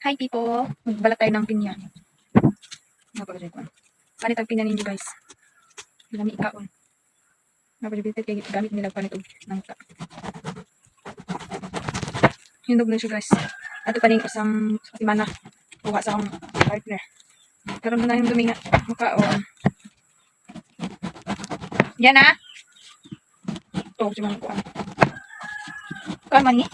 Hi people! Magbalat tayo ng pinya. Napagod ko. Panit ang pinya ninyo guys. Lami ikaon. Napagod kay gamit nila panit og nangka. Hinog na siya guys. Ato pa ning isang simana. Kuha sa akong partner. Karon na yung duminga. Mukhaon. Yan na. Oh, si mga kuha. Kuha man ni.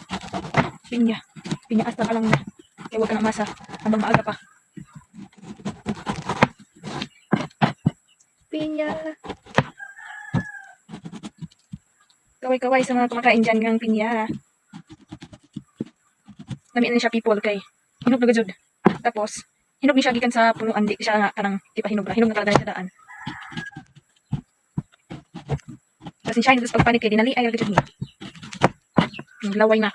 Pinya. Pinya asta ka lang na. Huwag ka na masa habang maaga pa. Pinya. Kaway-kaway sa mga kumakain dyan ng pinya. Lami na siya people kay hinog na gajud. Tapos, hinog ni siya gikan sa punuan. Di siya nga karang di pa hinog na. Hinog na talaga sa daan. Kasi siya hindi pagpanik kay dinali ayaw gajud niya. Naglaway na.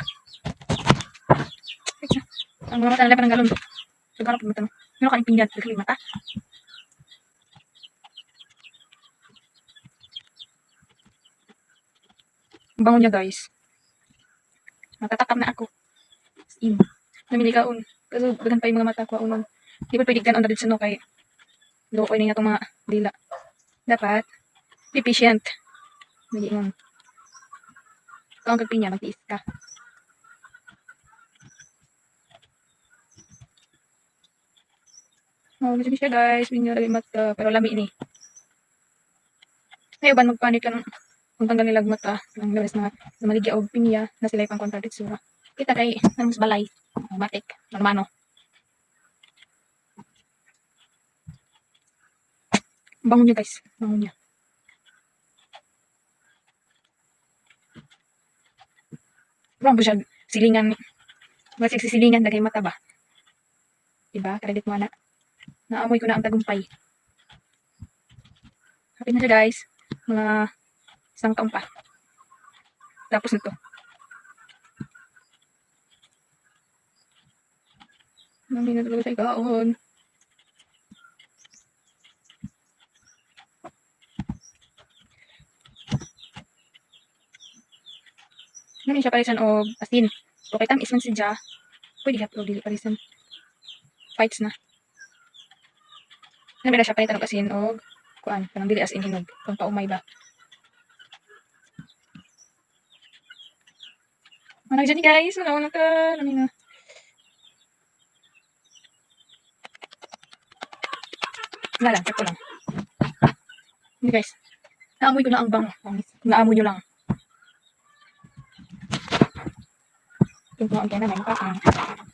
Na. Ang mga mata nila ng galon. Siguro pag mata mo. Meron ka pinggan. Nagkali mata. Ang bango niya guys. Matatakam na ako. In. Namili ka un. Kasi bagan pa yung mga mata ko unon. Di ba pwede ganon na dito no kay Loko niya itong mga dila. Dapat be patient. Hindi mo. Kung ang kagpinya, magtiis ka. Oh, gusto siya guys. Minyo lagi mata. Pero lami ini. Ngayon ba magpanik ka ng kung tanggal nilag mata. Ang labas na na maligya o pinya na sila ipang kontradit sura. Kita kay namus balay. Matik. Normano. Bangon niya guys. Bangon niya. Parang ba siya silingan. Basig sisilingan dagay mata ba? Diba? Kredit mo na. Naamoy ko na ang tagumpay. Happy na siya guys. Mga isang taon pa. Tapos nito. Nami na talaga sa ikaon. Nami siya parisan o asin. Okay, tamis man siya. Pwede ka pero dili parisan. Fights na. Nami na siya palitan og asin og kuan, kanang dili as in hinog. Kung paumay ba. Manang dyan guys, wala na ka. Nami na. Wala lang, ko lang. Hindi guys. Naamoy ko na ang bango. Naamoy nyo lang. Ito ang kaya na, may mukha